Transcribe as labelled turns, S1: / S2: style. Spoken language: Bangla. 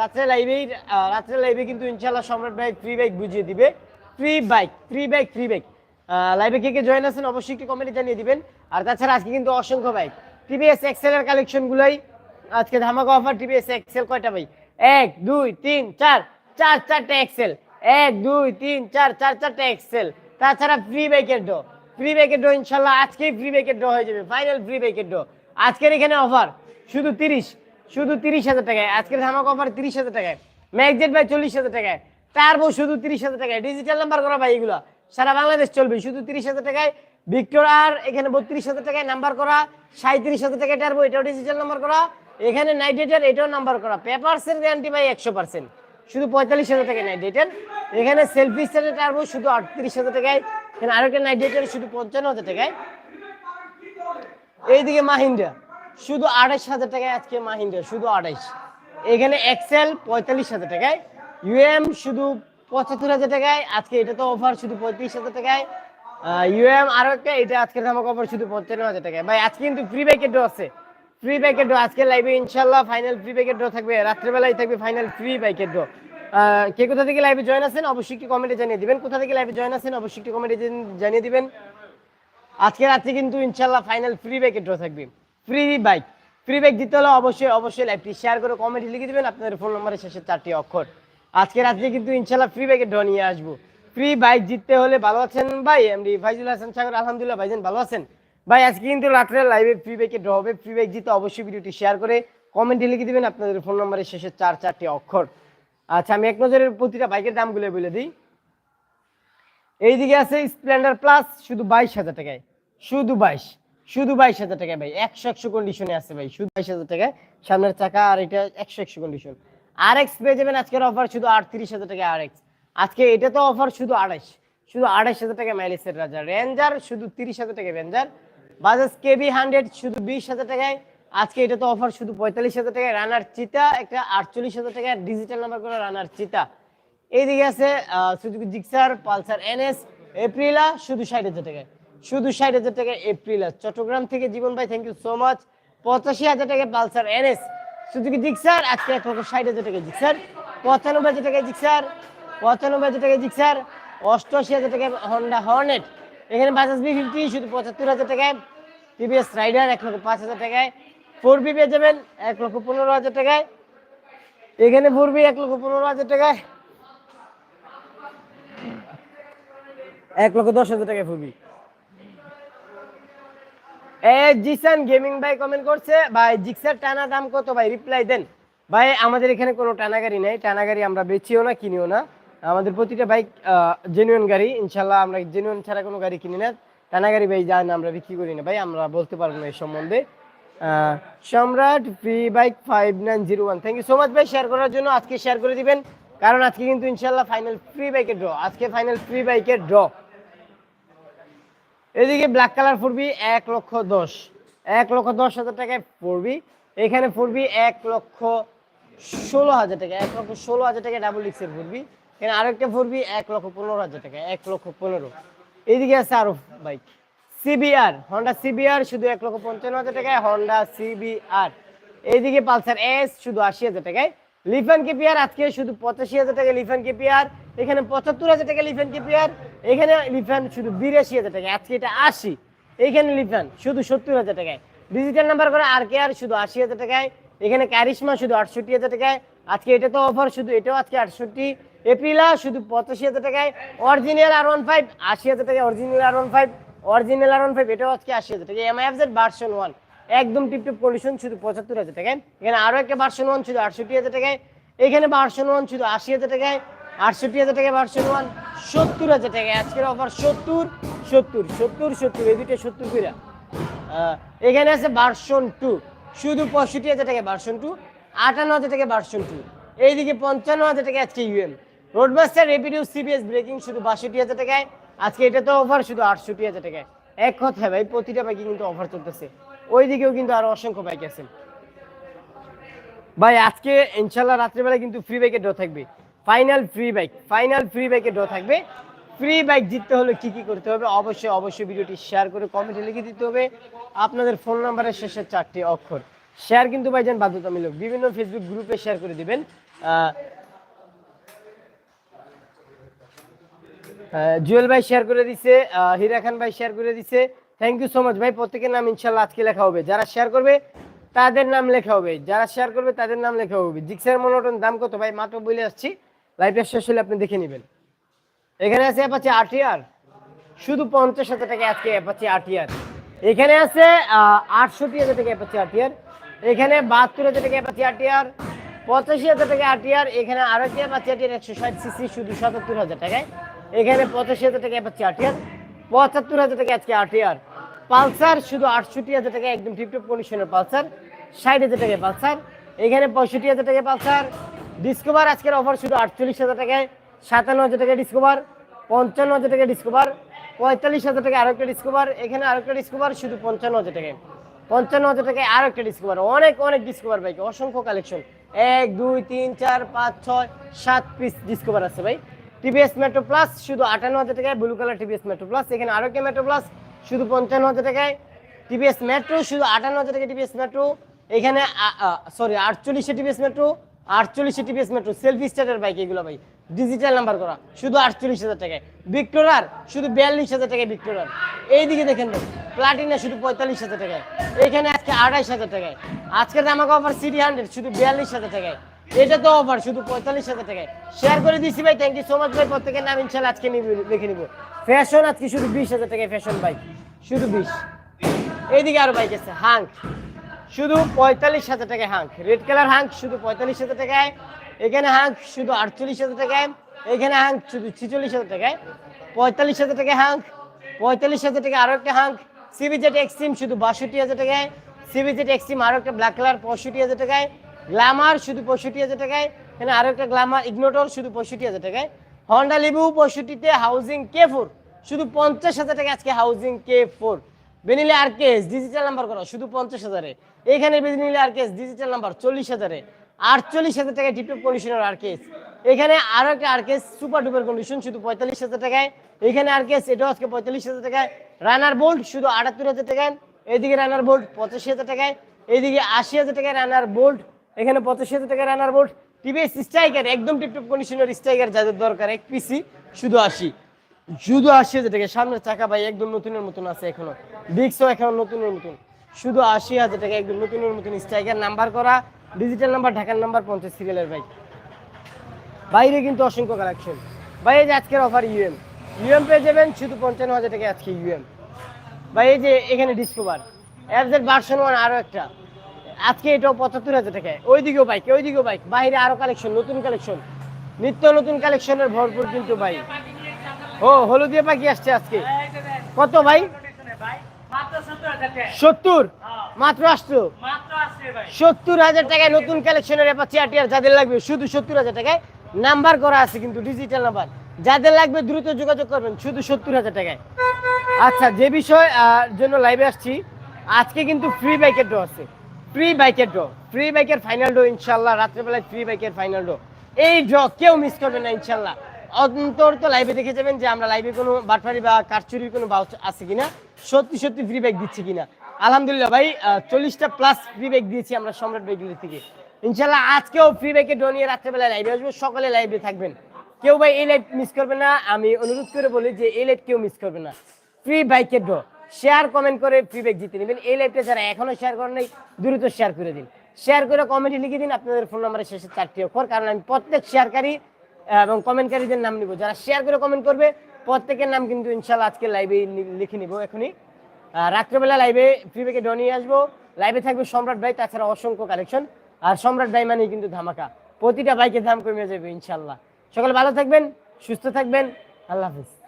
S1: রাত্রে লাইভেই রাত্রে লাইভে কিন্তু ইনশাল্লাহ সম্রাট ভাই ফ্রি বাইক বুঝিয়ে দিবে। Free bike free bike free bike লাইভে কে কে জয়েন আছেন অবশ্যই একটু কমেন্টে জানিয়ে দিবেন। আর তাছাড়া আজকে কিন্তু অসংখ্য বাইক টিভিএস এক্সেল এর কালেকশনগুলোই আজকে ধামাকা অফার টিভিএস এক্সেল কয়টা ভাই? এক, দুই, তিন, চার। চার, চারটে এক্সেল এক, দুই, তিন, চার চার, চারটে এক্সেল তাছাড়া ফ্রি বাইকের ডো ফ্রি বাইকের ডো ইনশাল্লাহ আজকেই ফ্রি বাইকের ডো হয়ে যাবে। ফাইনাল ফ্রি বাইকের ডো আজকের এখানে অফার শুধু তিরিশ। শুধু তিরিশ হাজার টাকায়। আজকের ধামাকা অফার তিরিশ হাজার টাকায়। ম্যাগজেট ভাই চল্লিশ হাজার টাকায়। টার্বো শুধু তিরিশ হাজার টাকায়। ডিজিটাল নাম্বার করা ভাই এগুলো। সারা বাংলাদেশ চলবে। শুধু তিরিশ হাজার টাকায়। ভিক্টর আর এখানে বত্রিশ হাজার টাকায় নাম্বার করা। সাঁত্রিশ হাজার টাকায় টার্বো এটাও ডিজিটাল নাম্বার করা। এখানে নাইট ডেটার এটাও নাম্বার করা। পেপারসের গ্যারান্টি ভাই একশো পার্সেন্ট শুধু পঁয়তাল্লিশ হাজার টাকায় নাইট ডেটার এখানে সেলফি স্টারের টার্বো শুধু আটত্রিশ হাজার টাকায়। এখানে আরেকটা নাইট ডেটার শুধু পঞ্চান্ন হাজার টাকায়। এইদিকে মাহিন্দ্রা। শুধু আড়াইশ হাজার টাকায় আজকে মাহিন্দ্রা, শুধু আড়াইশ। এখানে এক্সেল পঁয়তাল্লিশ হাজার টাকায় ইউএম শুধু পঁচাত্তর হাজার টাকায়, আজকে এটা তো অফার শুধু পঁয়ত্রিশ হাজার টাকায়। ইউএম আরও একটা, এটা আজকের ধামাক অফার শুধু পঞ্চান্ন হাজার টাকায়। ভাই, আজকে কিন্তু ফ্রি ব্যাকেট আছে। ফ্রি ব্যাকেট ডো আজকে লাইভে ইনশাল্লাহ ফাইনাল ফ্রি ব্যাকেট ড্র থাকবে, রাত্রেবেলায় থাকবে ফাইনাল ফ্রি ব্যাকেট ডো কে কোথা থেকে লাইভে জয়েন আছেন অবশ্যই একটি কমেন্টে জানিয়ে দিবেন। কোথা থেকে লাইভে জয়েন আছেন অবশ্যই একটি কমেন্টে জানিয়ে দিবেন। আজকে রাত্রে কিন্তু ইনশাল্লাহ ফাইনাল ফ্রি বাইকের ড্র থাকবে। ফ্রি বাইক ফ্রি বাইক দিতে হলে অবশ্যই অবশ্যই লাইভটি শেয়ার করে কমেন্টে লিখে দিবেন। আপনাদের ফোন নম্বরের শেষে চারটি অক্ষর। আজকে রাত্রে কিন্তু ইনশাল্লাহ ফ্রি বাইকের ড্র নিয়ে আসব। ফ্রি বাইক জিততে হলে ভালো আছেন ভাই? এমডি ফাইজুল হাসান সাগর, আলহামদুলিল্লাহ ভাইজান ভালো আছেন? ভাই, আজকে কিন্তু রাত্রে লাইভে ফ্রি বাইকের ড্র হবে। ফ্রি বাইক জিতে অবশ্যই ভিডিওটি শেয়ার করে কমেন্টে লিখে দিবেন। আপনাদের ফোন নম্বরের শেষে চার, চারটি অক্ষর। আচ্ছা আমি এক নজরের প্রতিটা বাইকের দামগুলো বলে দিই। এইদিকে আছে স্প্লেন্ডার প্লাস শুধু বাইশ হাজার টাকায়। শুধু বাইশ। শুধু বাইশ হাজার টাকায় ভাই, একশো একশো কন্ডিশনে আছে ভাই, শুধু বাইশ হাজার টাকায়। সামনের চাকা আর এটা একশো একশো কন্ডিশন আর এক্স পেয়ে যাবেন আজকের অফার শুধু আটত্রিশ হাজার টাকা আর এক্স আজকে এটা তো অফার শুধু আড়াইশ। শুধু আড়াইশ হাজার টাকা মাইলেজের রাজা। রেঞ্জার শুধু তিরিশ হাজার টাকা রেঞ্জার বাজাজ কেবি হান্ড্রেড শুধু বিশ হাজার টাকায়। আজকে এটা তো অফার শুধু পঁয়তাল্লিশ হাজার টাকায়। রানার চিতা একটা আটচল্লিশ হাজার টাকায়। ডিজিটাল নাম্বার করে রানার চিতা এইদিকে আছে Suzuki Gixxer Pulsar NS Aprilia শুধু ষাট হাজার টাকায়। শুধু ষাট হাজার টাকা এপ্রিলা চট্টগ্রাম থেকে জীবন ভাই থ্যাংক ইউ সো মাচ পঁচাশি হাজার টাকা Pulsar N S NS. Suzuki Gixxer আজকে এক লক্ষ ষাট হাজার টাকা জিক্সার পঁচানব্বই হাজার টাকা জিক্সার পঁচানব্বই হাজার টাকা জিক্সার অষ্টআশি হাজার টাকা হন্ডা হর্নেট এখানে বাজাজ বি ফিফটি শুধু পঁচাত্তর হাজার টাকায় টিভিএস রাইডার এক লক্ষ পাঁচ হাজার টাকায়। ফোর বি পেয়ে যাবেন, এক লক্ষ পনেরো হাজার টাকায়। এখানে ফোর বি এক লক্ষ পনেরো হাজার টাকায়। এক লক্ষ দশ হাজার টাকা ফুবি এ জিসান গেমিং ভাই কমেন্ট করছে, ভাই, জিক্সার টানা দাম কত ভাই? রিপ্লাই দেন। ভাই, আমাদের এখানে কোনো টানা গাড়ি নেই টানা গাড়ি আমরা বেচিও না, কিনিও না। আমাদের প্রতিটা বাইক জেনুইন গাড়ি, ইনশাল্লাহ আমরা জেনুইন ছাড়া কোনো গাড়ি কিনি না। টানা গাড়ি ভাই জান আমরা বিক্রি করি না ভাই, আমরা বলতে পারব না এই সম্বন্ধে। Samrat free bike five nine zero one thank you so much ভাই শেয়ার করার জন্য আজকে শেয়ার করে দিবেন। কারণ আজকে কিন্তু ইনশাল্লাহ ফাইনাল ফ্রি বাইকের ড্র আজকে ফাইনাল ফ্রি বাইকের ড্র এদিকে ব্ল্যাক কালার ফুরবি এক লক্ষ দশ। এক লক্ষ দশ হাজার টাকায় ফুরবি। এখানে ফুরবি এক লক্ষ ষোলো হাজার টাকা, এক লক্ষ ষোলো হাজার টাকা ডাবল ডিক্সের ফুরবি। এখানে আরেকটা ফুরবি, এক লক্ষ পনেরো হাজার টাকা এক লক্ষ পনেরো। এইদিকে আছে আরও বাইক সিবিআর হন্ডা সিবিআর শুধু এক লক্ষ পঞ্চান্ন হাজার টাকায় হন্ডা সিবিআর এইদিকে পালসার এস শুধু আশি হাজার টাকায়। লিফান কেপিআর আজকে শুধু পঁচাশি হাজার টাকা লিফান কেপিআর এখানে পঁচাত্তর হাজার টাকা লিফান কেপিআর, এখানে লিফান শুধু বিরাশি হাজার টাকা আজকে এটা আশি। এইখানে লিফান শুধু সত্তর হাজার টাকায়। ডিজিটাল নাম্বার করে আর কে আর শুধু আশি হাজার টাকায়। এখানে ক্যারিশমা শুধু আটষট্টি হাজার টাকায়। আজকে এটা তো অফার শুধু এটাও আজকে আটষট্টি। এপ্রিলা শুধু পঁচাশি হাজার টাকায়। অরিজিনাল আর ওয়ান ফাইভ আশি হাজার টাকায় original R one five original R one five এটাও আজকে আশি হাজার টাকা এমআইএফ জেড ভার্সন ওয়ান একদম টিপটিপ কন্ডিশন শুধু পঁচাত্তর হাজার টাকায়। এখানে আরও একটা ভার্সন ওয়ান শুধু আটষট্টি হাজার টাকায়। এখানে ভার্সন ওয়ান শুধু আশি হাজার টাকায়। আটষট্টি হাজার টাকায় ভার্সন ওয়ান সত্তর হাজার টাকায় আজকের অফার সত্তর সত্তর সত্তর সত্তর, এই দুটো সত্তর করে এখানে আছে ভার্সন টু শুধু পঁয়ষট্টি হাজার টাকা ভার্সন টু আটান্ন হাজার টাকা ভার্সন টু এইদিকে পঞ্চান্ন হাজার টাকা আজকে ইউএম রোডমাস্টার রেপিডিউ সিবিএস ব্রেকিং শুধু বাষট্টি হাজার টাকায়। আজকে এটা তো অফার শুধু আটষট্টি হাজার টাকায়। এক কথায় ভাই, প্রতিটা বাইকে কিন্তু অফার চলতেছে। ওই দিকেও কিন্তু আরও অসংখ্য বাইক আছে। ভাই, আজকে ইনশাল্লাহ রাত্রিবেলা কিন্তু ফ্রি বাইকের ড্র থাকবে। Final free bike final free বাইকের ড্র থাকবে। ফ্রি বাইক জিততে হলে কি কি করতে হবে? অবশ্যই অবশ্যই ভিডিওটি শেয়ার করে কমেন্টে লিখে দিতে হবে। আপনাদের ফোন নাম্বারের শেষের চারটি অক্ষর। শেয়ার কিন্তু ভাইজান বাধ্যতামূলক। বিভিন্ন ফেসবুক গ্রুপে শেয়ার করে দিবেন। জুয়েল ভাই শেয়ার করে দিছে হীরা খান ভাই শেয়ার করে দিছে। থ্যাংক ইউ সো মাচ ভাই। প্রত্যেকের নাম ইনশাল্লাহ আজকে লেখা হবে। যারা শেয়ার করবে, তাদের নাম লেখা হবে। যারা শেয়ার করবে, তাদের নাম লেখা হবে। জিক্সার মনোটন দাম কত ভাই? মাত্র বলে আসছি। লাইভটা শেষ হলে আপনি দেখে নেবেন। এখানে আছে অ্যাপাচি আরটিআর শুধু পঞ্চাশ হাজার টাকা আজকে অ্যাপাচি আরটিআর এখানে আছে আটষট্টি হাজার টাকা অ্যাপাচি আরটিআর এখানে বাহাত্তর হাজার টাকা অ্যাপাচি আরটিআর পঁচাশি হাজার টাকা আরটিআর এখানে আরও একটি অ্যাপাচি আরটিআর একশো ষাট সিসি শুধু সাতাত্তর হাজার টাকায়। এখানে পঁচাশি হাজার টাকা অ্যাপাচি আরটিআর পঁচাত্তর হাজার টাকা আজকে আরটিআর পালসার, শুধু আটষট্টি হাজার টাকা একদম টিপটপ কন্ডিশনের পালসার। ষাট হাজার টাকায় পালসার। এখানে পঁয়ষট্টি হাজার টাকা পালসার। ডিসকভার আজকের অফার শুধু আটচল্লিশ হাজার টাকায় সাতান্ন হাজার টাকা ডিসকভার পঞ্চান্ন হাজার টাকা ডিসকভার পঁয়তাল্লিশ হাজার টাকা আরেকটা ডিসকভার এখানে আরেকটা ডিসকভার শুধু পঞ্চান্ন হাজার টাকায়। পঞ্চান্ন হাজার টাকায় আরও একটা ডিসকভার অনেক অনেক ডিসকভার বাইক অসংখ্য কালেকশন এক, দুই, তিন, চার, পাঁচ, ছয়, সাত পিস ডিসকভার আছে ভাই। টিভিএস মেট্রো প্লাস শুধু আটান্ন হাজার টাকায় blue colour TVS Metro plus এখানে আরও একটা মেট্রো প্লাস শুধু পঞ্চান্ন হাজার টাকায় টিভিএস মেট্রো শুধু আটান্ন হাজার টাকা টিভিএস মেট্রো এখানে সরি আটচল্লিশে TVS Metro আটচল্লিশে TVS Metro selfie starter bike এগুলো ভাই। ডিজিটাল নাম্বার করা, শুধু আটচল্লিশ হাজার টাকায়। ভিক্টোরার শুধু বিয়াল্লিশ হাজার টাকায় ভিক্টোরার এইদিকে দেখেন ভাই প্লাটিনা শুধু পঁয়তাল্লিশ হাজার টাকায়। এখানে আজকে আড়াইশ হাজার টাকায়। আজকের আমাকে অফার সিটি হান্ড্রেড শুধু বিয়াল্লিশ হাজার টাকায়। এটা তো অফার শুধু পঁয়তাল্লিশ হাজার টাকায়। শেয়ার করে দিচ্ছি ভাই থ্যাংক ইউ সো মাচ ভাই, প্রত্যেকের নাম ইনশাল্লাহ আজকে লিখে নিব। ফ্যাশন আজকে শুধু বিশ হাজার টাকায় ফ্যাশন বাইক শুধু বিশ। এইদিকে আরও বাইক আছে হাঙ্ক শুধু পঁয়তাল্লিশ হাজার টাকায় হাঙ্ক। রেড কালার হাঙ্ক শুধু পঁয়তাল্লিশ হাজার টাকায়। এখানে হাঙ্ক শুধু আটচল্লিশ হাজার টাকায়। এখানে হাঙ্ক শুধু ছিচল্লিশ হাজার টাকায়। পঁয়তাল্লিশ হাজার টাকায় হাঙ্ক। পঁয়তাল্লিশ হাজার টাকা আরও একটা হাঙ্ক। সিবিজেট এক্সট্রিম শুধু বাষট্টি হাজার টাকায়। সিবিজেট এক্সট্রিম আরও একটা ব্ল্যাক কালার পঁয়ষট্টি হাজার টাকায়। গ্ল্যামার শুধু পঁয়ষট্টি হাজার টাকায়। এখানে আরও একটা গ্ল্যামার ইগনোটর শুধু পঁয়ষট্টি হাজার টাকায়। হন্ডা লিবু পঁয়ষট্টিতে হাউজিং কে ফোর শুধু পঞ্চাশ হাজার টাকা আজকে হাউজিং কে four Benelli R case digital number করো, শুধু পঞ্চাশ হাজারে। এখানে Benelli R case digital number চল্লিশ হাজারে। আটচল্লিশ হাজার টাকায় টিপটপ কন্ডিশনার আর কেস। এখানে আরও একটা R case super duper condition শুধু পঁয়তাল্লিশ হাজার টাকায়। এখানে আর কেস, এটাও আজকে পঁয়তাল্লিশ হাজার টাকায়। রানার বোল্ট শুধু আটাত্তর হাজার টাকায়। এইদিকে রানার বোল্ট পঁচাশি হাজার টাকায়। এইদিকে আশি হাজার টাকায় রানার বোল্ট এখানে পঁচাশি হাজার টাকায় রানার বোল্ট টিভিএস স্ট্রাইকার একদম টিপটপ কন্ডিশনের স্ট্রাইকার যাদের দরকার, এক পিসি শুধু আশি। শুধু আশি হাজার টাকা সামনের চাকা ভাই একদম নতুনের মতন আছে এখনও। ডিক্সও এখনও নতুনের মতন। শুধু আশি হাজার টাকা একদম নতুনের মতন স্ট্রাইকার নাম্বার করা ডিজিটাল নাম্বার ঢাকার নাম্বার পঞ্চাশ সিরিয়ালের বাইক বাইরে কিন্তু অসংখ্য কালেকশন ভাই এই যে আজকের অফার ইউএম ইউএম পেয়ে যাবেন শুধু পঞ্চান্ন হাজার টাকা আজকে ইউএম ভাই এই যে এখানে ডিসকভার অ্যাপজের ভার্সন ওয়ান আরও একটা। আজকে এটাও পঁচাত্তর হাজার টাকায়। ওইদিকেও বাইক ওইদিকেও বাইক বাইরে আরও কালেকশন নতুন কালেকশন নিত্য নতুন কালেকশনের ভরপুর কিন্তু ভাই। ও, হলুদিয়া পাখি আসছে আজকে। কত ভাই? সত্তর? মাত্র আসতো সত্তর হাজার টাকায় নতুন কালেকশনের চেয়ার যাদের লাগবে, শুধু সত্তর হাজার টাকায় নাম্বার করা আছে কিন্তু ডিজিটাল নাম্বার যাদের লাগবে দ্রুত যোগাযোগ করবেন, শুধু সত্তর হাজার টাকায়। আচ্ছা যে বিষয় জন্য লাইভে আসছি, আজকে কিন্তু ফ্রি বাইকের ড্র আছে। ফ্রি বাইকের ড্র ফ্রি বাইকের ফাইনাল ড্র ইনশাল্লাহ রাত্রেবেলায় ফ্রি বাইকের ফাইনাল ড্র এই ড্র কেউ মিস করবে না ইনশাল্লাহ অন্তর তো লাইভে দেখে যাবেন যে আমরা লাইভে কোনো বাটফারি বা কারচুরির কোনো বাউচ আছে কিনা। সত্যি সত্যি ফ্রি বাইক দিচ্ছি কিনা। আলহামদুলিল্লাহ ভাই চল্লিশটা প্লাস ফ্রি বাইক দিয়েছি আমরা সম্রাট বাইকগুলি থেকে। ইনশাল্লাহ আজকেও ফ্রি বাইকের ড্র নিয়ে রাত্রেবেলায় লাইভে আসব, সকালে লাইভে থাকবেন। কেউ ভাই এই লাইভ মিস করবে না, আমি অনুরোধ করে বলি যে এই লাইভ কেউ মিস করবে না। ফ্রি বাইকের ড্র শেয়ার কমেন্ট করে ফ্রি বাইক জিতে নেবেন। এই লাইভটা যারা এখনও শেয়ার করেন নাই, দ্রুত শেয়ার করে দিন। শেয়ার করে কমেন্টে লিখে দিন, আপনাদের ফোন নাম্বারের শেষে চারটি অক্ষর, কারণ আমি প্রত্যেক শেয়ারকারী এবং কমেন্টকারীদের নাম নিব। যারা শেয়ার করে কমেন্ট করবে, প্রত্যেকের নাম কিন্তু ইনশাল্লাহ আজকে লাইভে লিখে নিব এখনই। রাত্রেবেলা লাইভে ফ্রি ডনিয়ে আসব। লাইভে থাকবে সম্রাট ভাই, তাছাড়া অসংখ্য কালেকশন আর সম্রাট ভাই মানেই কিন্তু ধামাকা। প্রতিটা বাইকের দাম কমে যাবে ইনশাল্লাহ। সকালে ভালো থাকবেন, সুস্থ থাকবেন। আল্লাহ হাফিজ।